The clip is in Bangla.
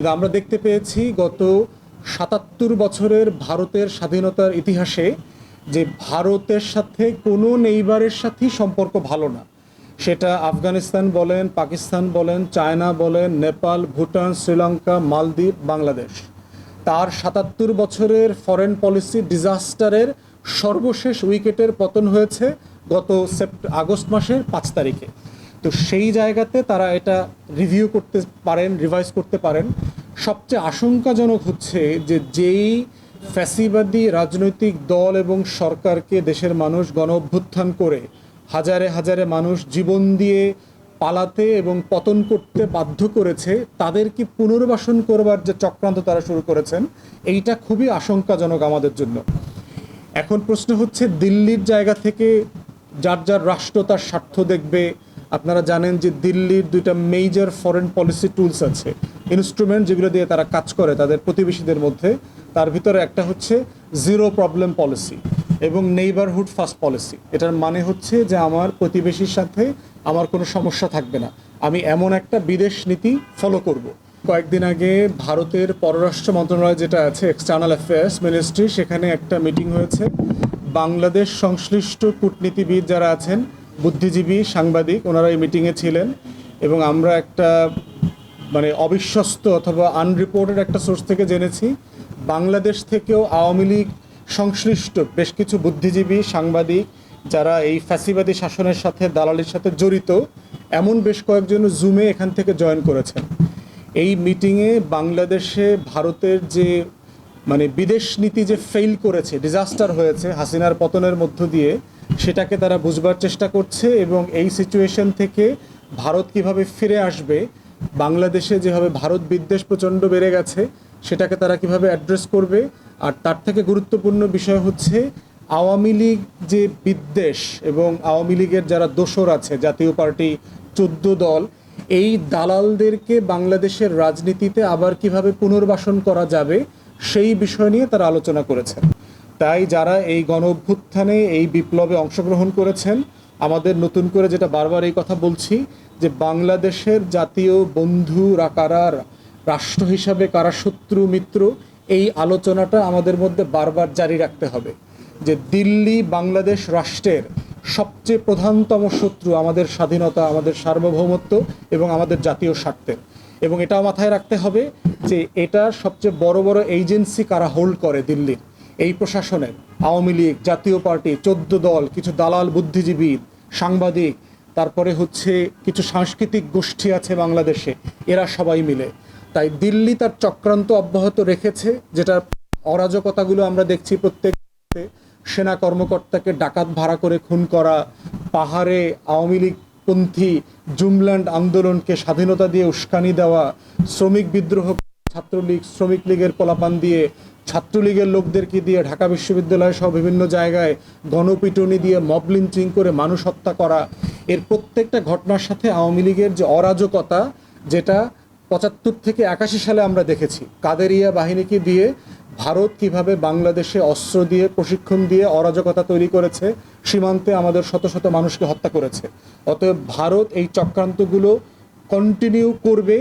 আমরা দেখতে পেয়েছি গত সাতাত্তর বছরের ভারতের স্বাধীনতার ইতিহাসে যে ভারতের সাথে কোনো নেইবারের সাথেই সম্পর্ক ভালো না। সেটা আফগানিস্তান বলেন, পাকিস্তান বলেন, চায়না বলেন, নেপাল, ভুটান, শ্রীলঙ্কা, মালদ্বীপ, বাংলাদেশ। তার সাতাত্তর বছরের ফরেন পলিসি ডিজাস্টারের সর্বশেষ উইকেটের পতন হয়েছে গত সেপ্ট, আগস্ট মাসের পাঁচ তারিখে। তো সেই জায়গাতে তারা এটা রিভিউ করতে পারেন রিভাইজ করতে পারেন। সবচেয়ে আশঙ্কাজনক হচ্ছে যে যেই ফ্যাসিবাদী রাজনৈতিক দল এবং সরকারকে দেশের মানুষ গণ অভ্যুত্থান করে হাজারে হাজারে মানুষ জীবন দিয়ে পালাতে এবং পতন করতে বাধ্য করেছে, তাদেরকে পুনর্বাসন করবার যে চক্রান্ত তারা শুরু করেছেন, এইটা খুবই আশঙ্কাজনক আমাদের জন্য। এখন প্রশ্ন হচ্ছে, দিল্লির জায়গা থেকে যার যার রাষ্ট্র তার স্বার্থ দেখবে আপনারা জানেন যে দিল্লির দুইটা মেজর ফরেন পলিসি টুলস আছে। ইনস্ট্রুমেন্ট যেগুলো দিয়ে তারা কাজ করে তাদের প্রতিবেশীদের মধ্যে। তার ভিতরে একটা হচ্ছে জিরো প্রবলেম পলিসি এবং নেইবারহুড ফার্স্ট পলিসি এটার মানে হচ্ছে যে আমার প্রতিবেশীর সাথে আমার কোনো সমস্যা থাকবে না। আমি এমন একটা বিদেশ নীতি ফলো করব। কয়েকদিন আগে ভারতের পররাষ্ট্র মন্ত্রণালয় যেটা আছে এক্সটার্নাল অ্যাফেয়ার্স মিনিস্ট্রি সেখানে একটা মিটিং হয়েছে। বাংলাদেশ সংশ্লিষ্ট কূটনীতিবিদ যারা আছেন বুদ্ধিজীবী সাংবাদিক, ওনারা এই মিটিংয়ে ছিলেন এবং আমরা একটা মানে অবিশ্বস্ত অথবা আনরিপোর্টেড একটা সোর্স থেকে জেনেছি। বাংলাদেশ থেকেও আওয়ামী লীগ সংশ্লিষ্ট বেশ কিছু বুদ্ধিজীবী সাংবাদিক যারা এই ফ্যাসিবাদী শাসনের সাথে, দালালির সাথে জড়িত, এমন বেশ কয়েকজন জুমে এখান থেকে জয়েন করেছেন। এই মিটিংয়ে বাংলাদেশে ভারতের যে মানে বিদেশ নীতি যে ফেল করেছে ডিজাস্টার হয়েছে, হাসিনার পতনের মধ্য দিয়ে সেটাকে তারা বুঝবার চেষ্টা করছে এবং এই সিচুয়েশন থেকে ভারত কীভাবে ফিরে আসবে, বাংলাদেশে যেভাবে ভারত বিদ্বেষ প্রচণ্ড বেড়ে গেছে, সেটাকে তারা কীভাবে অ্যাড্রেস করবে, আর তার থেকে গুরুত্বপূর্ণ বিষয় হচ্ছে আওয়ামী লীগ যে বিদ্বেষ এবং আওয়ামী লীগের যারা দোসর আছে, জাতীয় পার্টি চোদ্দ দল, এই দালালদেরকে বাংলাদেশের রাজনীতিতে আবার কীভাবে পুনর্বাসন করা যাবে, সেই বিষয় নিয়ে তারা আলোচনা করেছেন। তাই যারা এই গণ অভ্যুত্থানে, এই বিপ্লবে অংশগ্রহণ করেছেন, আমাদের নতুন করে যেটা বারবার এই কথা বলছি, যে বাংলাদেশের জাতীয় বন্ধু রা কারা, রাষ্ট্র হিসাবে কারা শত্রু, মিত্র, এই আলোচনাটা আমাদের মধ্যে বারবার জারি রাখতে হবে। যে দিল্লি বাংলাদেশ রাষ্ট্রের সবচেয়ে প্রধানতম শত্রু আমাদের স্বাধীনতা, আমাদের সার্বভৌমত্ব এবং আমাদের জাতীয় স্বার্থের। এবং এটাও মাথায় রাখতে হবে যে এটা সবচেয়ে বড় বড় এজেন্সি কারা হোল্ড করে দিল্লির। এই প্রশাসনের আওয়ামী লীগ, জাতীয় পার্টি, চোদ্দ দল, কিছু দালাল বুদ্ধিজীবী, সাংবাদিক, তারপরে হচ্ছে কিছু সাংস্কৃতিক গোষ্ঠী আছে বাংলাদেশে, এরা সবাই মিলে। তাই দিল্লি তার চক্রান্ত অব্যাহত রেখেছে যেটা অরাজকতাগুলো আমরা দেখছি প্রত্যেক সেনা কর্মকর্তাকে ডাকাত ভাড়া করে খুন করা, পাহাড়ে আওয়ামী লীগ পন্থী জুমল্যান্ড আন্দোলনকে স্বাধীনতা দিয়ে উস্কানি দেওয়া, শ্রমিক বিদ্রোহ, ছাত্রলীগ, শ্রমিক লীগের পোলাপান দিয়ে ছাত্রলীগের লোকদেরকে দিয়ে ঢাকা বিশ্ববিদ্যালয় সহ বিভিন্ন জায়গায় গণপিটুনি দিয়ে মব লিঞ্চিং করে মানুষ হত্যা করা? এর প্রত্যেকটা ঘটনার সাথে আওয়ামী লীগের যে অরাজকতা, যেটা পঁচাত্তর থেকে একাশি সালে আমরা দেখেছি। কাদেরিয়া বাহিনীকে দিয়ে, ভারত কীভাবে বাংলাদেশে অস্ত্র দিয়ে, প্রশিক্ষণ দিয়ে অরাজকতা তৈরি করেছে, সীমান্তে আমাদের শত শত মানুষকে হত্যা করেছে। অতএব ভারত এই চক্রান্তগুলো কন্টিনিউ করবে।